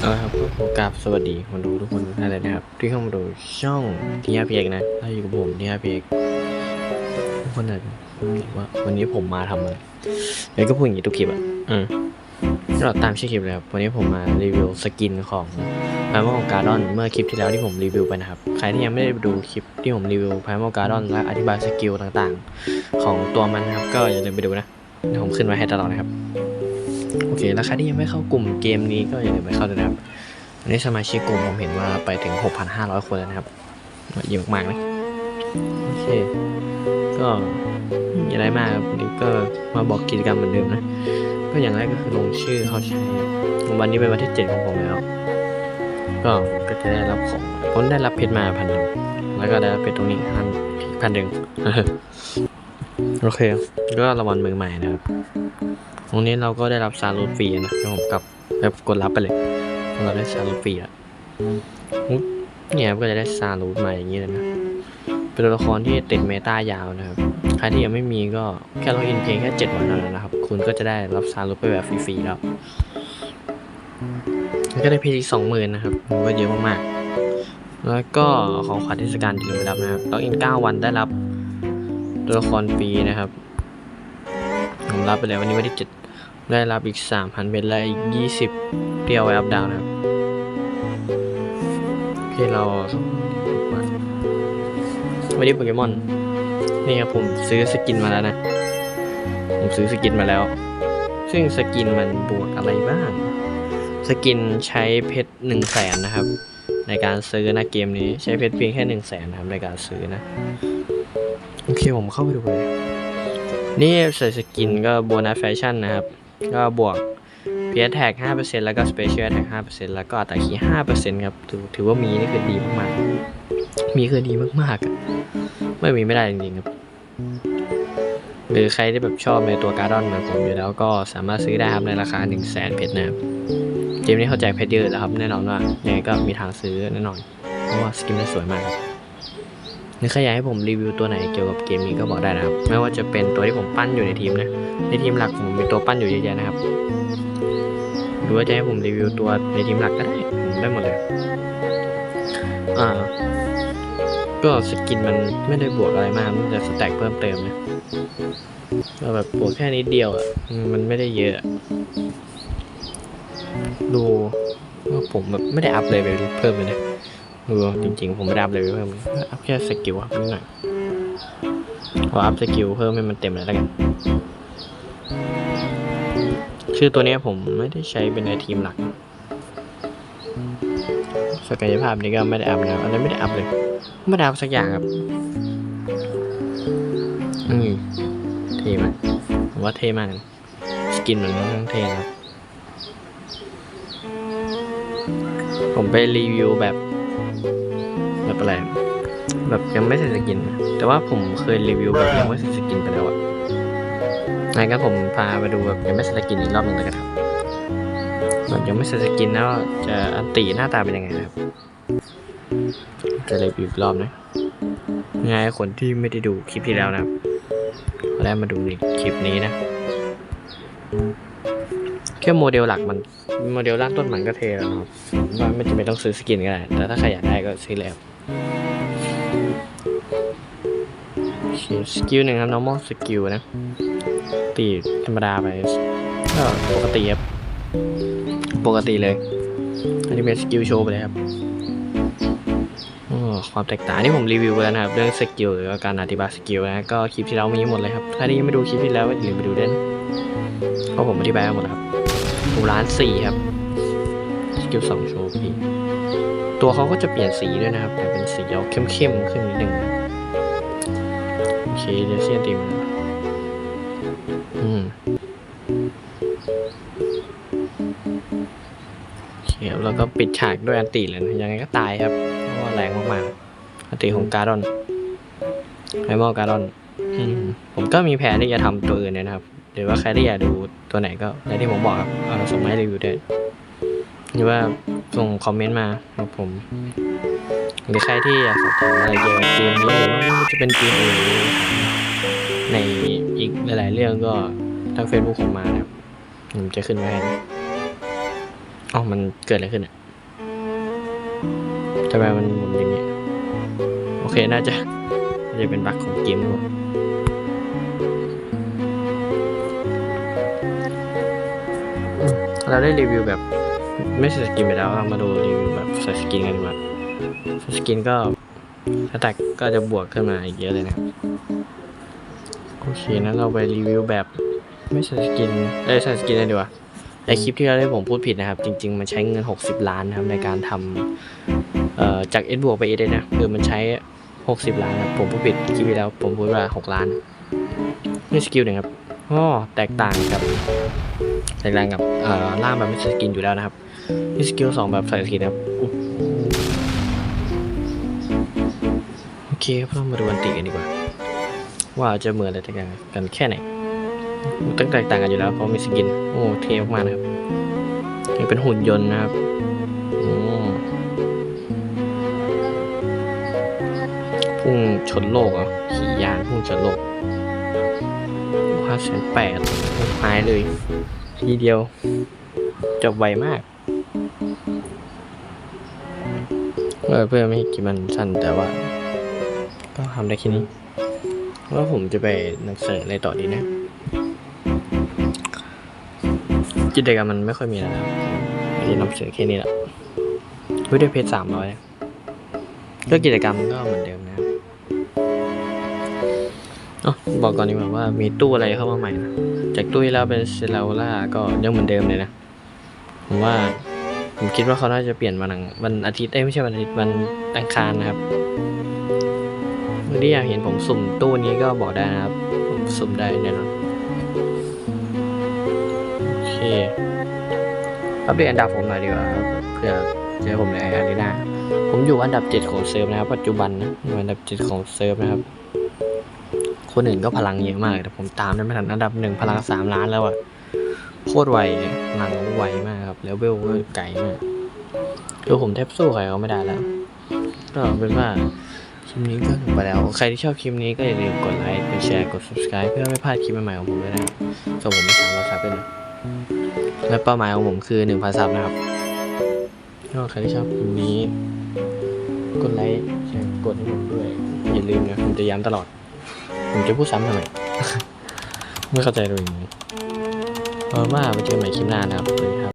เอาละครับก็ขอกราบสวัสดีคนดูทุกคนทุกท่านเลยนะครับ ที่เข้ามาดูช่องทีอาร์พีเอกนะถ้าอยู่กับผมทีอาร์พีเอกทุกคนอาจจะว่าวันนี้ผมมาทำอะไรเดี๋ยวก็พูดอย่างนี้ทุกคลิปอะอืมก็ตามชื่อคลิปเลยครับวันนี้ผมมารีวิวสกินของพายมอการ์ดอนเมื่อคลิปที่แล้วที่ผมรีวิวไปนะครับ ใครที่ยังไม่ได้ดูคลิปที่ผมรีวิวพายมอการ์ดอนและอธิบายสกิลต่างๆ ของตัวมันนะครับ ก็อย่าลืมไปดูนะเดี๋ยวผมขึ้นไว้ให้ตลอดนะครับ โอเคแล้วใครที่ยังไม่เข้ากลุ่มเกมนี้ก็อย่าลืมไปเข้าด้วยนะครับวันนี้สมาชิกกลุ่มผมเห็นว่าไปถึง 6,500 คนแล้วนะครับเยอะมากๆนะโอเค ก็ไม่มีอะไรมากครับวันนี้ก็มาบอกกิจกรรมเหมือนเดิมนะ ก็อย่างแรกก็คือลงชื่อเข้าใช้ วันนี้เป็นวันที่ 7 ของผมแล้ว ก็ก็จะได้รับของผมได้รับเพชรมาพันหนึ่งแล้วก็ได้รับเพชรตรงนี้พันพันหนึ่งโอเค ก็รางวัลมือใหม่นะครับ ตรงนี้เราก็ได้รับซาลูฟรีนะเดี๋ยวผมกับแบบกดรับไปเลย เราได้ซาลูฟรีอะเนี่ยครับก็จะได้ซาลูดมาอย่างนี้เลยนะ เป็นตัวละครที่ติดเมตายาวนะครับ ใครที่ยังไม่มีก็แค่ล็อกอินเพียงแค่ 7 วันเท่านั้นนะครับ คุณก็จะได้รับซาลูดไปแบบฟรีๆแล้ว ก็ได้พีอีกสองหมื่นนะครับถือว่าเยอะมากๆ แล้วก็ของขวัญเทศกาลที่ลืมไปรับนะครับล็อกอิน 9 วันได้รับตัวละครฟรีนะครับผมรับไปเลยวันนี้วันที่7 ได้รับอีก 3,000เป็นและอีก 20เดียวไว้อัพดาวนะครับที่เราวันนี้โปเกมอน นี่ครับผมซื้อสกินมาแล้วนะ ผมซื้อสกินมาแล้ว ซึ่งสกินมันบวกอะไรบ้าง สกินใช้เพชรหนึ่งแสนนะครับ ในการซื้อนะเกมนี้ใช้เพชรเพียงแค่หนึ่งแสนนะครับในการซื้อนะ โอเคผมเข้าไปดูเลยนี่ใส่สกินก็โบนัสแฟชั่นนะครับ ก็บวกเพียแท็ก5%แล้วก็สเปเชียลแท็ก5%แล้วก็อัตราคี5%ครับถือถือว่ามีนี่คือดีมากๆ มีคือดีมากๆ ไม่มีไม่ได้จริงๆครับหรือใครที่แบบชอบในตัวการ์ดอนเหมือนผมอยู่แล้วก็สามารถซื้อได้ครับในราคา 1 0 0 0 0แสนเพชรนะครับเกมนี้เข้าใจเพชรเยอะแล้วครับแน่นอนว่ายังไงก็มีทางซื้อแน่นอน เพราะว่าสกินมันสวยมากครับ หรือใครอยากให้ผมรีวิวตัวไหนเกี่ยวกับเกมนี้ก็บอกได้นะครับ ไม่ว่าจะเป็นตัวที่ผมปั้นอยู่ในทีมนะ ในทีมหลักผมมีตัวปั้นอยู่เยอะแยะนะครับ หรือว่าจะให้ผมรีวิวตัวในทีมหลักก็ได้ผมได้หมดเลย อ่า ก็สกินมันไม่ได้บวกอะไรมากมันจะสแต็กเพิ่มเติมนะก็แบบบวกแค่นิดเดียวอะ มันไม่ได้เยอะ ดูว่าผมแบบไม่ได้อัพเลยไปเพิ่มเลยนะ ดูจริงๆ ผมไม่ได้อัพเลยเพิ่มอัพแค่สกิลครับนิดหน่อยพออัพสกิลเพิ่มให้มันเต็มเลยแล้วกัน ชื่อตัวนี้ผมไม่ได้ใช้เป็นในทีมหลักศักยภาพนี้ก็ไม่ได้อัพนะอันนี้ไม่ได้อัพเลย ไม่ได้อัพสักอย่างครับ อืมเท่มากผมว่าเท่มากสกินมันค่อนข้างเท่นะผมไปรีวิวแบบ แบบอะไรแบบยังไม่ใส่สกิน แต่ว่าผมเคยรีวิวแบบยังไม่ใส่สกินไปแล้วอะงั้นก็ผมพาไปดูแบบยังไม่ใส่สกินอีกรอบหนึ่งเลยกันครับแบบยังไม่ใส่สกินแล้วจะอันตีหน้าตาเป็นยังไงนะครับ จะรีวิวอีกรอบนะยังไงคนที่ไม่ได้ดูคลิปที่แล้วนะครับก็ได้มาดูในคลิปนี้นะ ค่โมเดลหลักมันโมเดลล่างต้นมันก็เทแล้วนะครับผมว่าไม่จำเป็นต้องซื้อสกินก็ได้ แต่ถ้าใครอยากได้ก็ซื้อแล้วโอเคสกิลหนึ่งครับ normal สกิลนะ ตีธรรมดาไปก็ปกติครับ ปกติเลย อันนี้เป็นสกิลโชว์ไปเลยครับอ๋อความแตกต่างที่ผมรีวิวไปแล้วนะครับ เรื่องสกิลหรือว่าการอธิบายสกิลนะก็คลิปที่เรามีหมดเลยครับ ถ้าที่ยังไม่ดูคลิปที่แล้วก็อย่าลืมไปดูด้วยนะเพราะผมอธิบายไปหมดแล้วครับ ดูร้านสี่ครับสกิลสองโชว์พี่ตัวเขาก็จะเปลี่ยนสีด้วยนะครับ แต่เป็นสีเอาเข้มๆขึ้นนิดนึงโอเคเดี๋ยวเซียนตีมอืมโอเคแล้วก็ปิดฉากด้วยอันติเลยนะยังไงก็ตายครับเพราะว่าแรงมากๆอันติของการ์ดอนไอมอลการ์ดอนอมผมก็มีแผนที่จะทำตัวอื่นนะครับ หรือว่าใครที่อยากดูตัวไหนก็ในที่ผมบอกครับส่งมาให้รีวิวด้วยหรือว่าส่งคอมเมนต์มาครับผมหรือใครที่อยากสอบถามอะไรเกี่ยวกับเกมนี้หรือว่าจะเป็นเกมอื่นในอีกหลาย ๆ เรื่องก็ทาง Facebook ผมมานะครับผมจะขึ้นไว้ให้นอ๋อมันเกิดอะไรขึ้นอะทำไมมันหมุนอย่างนี้โอเคน่าจะน่าจะเป็นบั๊กของเกมครับ เราได้รีวิวแบบไม่ใส่สกินไปแล้วเรามาดูรีวิวแบบใส่สกินกันดีกว่าใส่สกินก็สแต็กก็จะบวกขึ้นมาอีกเยอะเลยนะโอเคนั้นเราไปรีวิวแบบไม่ใส่สกินเอ้ใส่สกินเลยดีกว่าในคลิปที่แล้วที่ผมพูดผิดนะครับ จริง ๆ มันใช้เงิน 60 ล้านนะครับในการทำจาก S บวกไป S เลยนะคือมันใช้ 60 ล้านครับผมพูดผิดคลิปที่แล้วผมพูดว่า 6 ล้านนี่สกิลหนึ่งครับ อ๋อแตกต่างกับแตกต่างกับเอ่อล่างแบบไม่สกินอยู่แล้วนะครับนี่สกิลสองแบบใส่สกินครับโอเคเรามาดูอันติกันดีกว่า ว่าจะเหมือนอะไรแตกต่างกันแค่ไหนตั้งแตกต่างกันอยู่แล้วเพราะมีสกิน โอ้เทมากๆนะครับนี่เป็นหุ่นยนต์นะครับพุ่งชนโลกอะขี่ยานพุ่งชนโลก แสนแปดหายเลย ทีเดียว จบไวมากเออเพื่อไม่ให้กิมันสั้นแต่ว่า ก็ทำได้แค่นี้ว่าผมจะไปนำเสนออะไรต่อดีนะกิจกรรมมันไม่ค่อยมีแล้วนะจะนำเสนอแค่นี้แหละวิดีโอเพจสามร้อยก็กิจกรรมก็เหมือนเดิมนะครับ อ๋อบอกก่อนดีกว่าว่ามีตู้อะไรเข้ามาใหม่นะจากตู้ที่แล้วเป็นเซลล่าก็ยังเหมือนเดิมเลยนะผมว่าผมคิดว่าเขาน่าจะเปลี่ยนวันอังวันอาทิตย์เอ้ไม่ใช่วันอาทิตย์วันอังคารนะครับเมื่อที่อยากเห็นผมสุ่มตู้นี้ก็บอกได้นะครับ ผมสุ่มได้แน่นอนโอเคอัปเดตอันดับผมหน่อยดีกว่าครับเพื่อเจอผมในอารีนาผมอยู่อันดับเจ็ดของเซิร์ฟนะครับ ปัจจุบันนะอันดับเจ็ดของเซิร์ฟนะครับ คนอื่นก็พลังเยอะมาก แต่ผมตามได้ไม่ทันอันดับหนึ่งพลังสามล้านแล้วอะโคตรไวพลังไวมากครับแล้วเวลก็ไกลมากคือผมแทบสู้ใครเขาไม่ได้แล้ว ก็เป็นว่าคลิปนี้ก็จบไปแล้ว ใครที่ชอบคลิปนี้ก็อย่าลืมกดไลค์ กดแชร์ กด subscribe เพื่อไม่พลาดคลิปใหม่ๆของผมด้วยนะส่งผมไปสามร้อยซับด้วยนะและเป้าหมายของผมคือหนึ่งพันซับนะครับก็ใครที่ชอบคลิปนี้ กดไลค์ แชร์ กดให้ผมด้วย อย่าลืมนะผมจะย้ำตลอด ผมจะพูดซ้ำทำไม ไม่เข้าใจตัวเองเลยเอาเป็นว่าไปเจอใหม่คลิปหน้านะครับสวัสดีครับ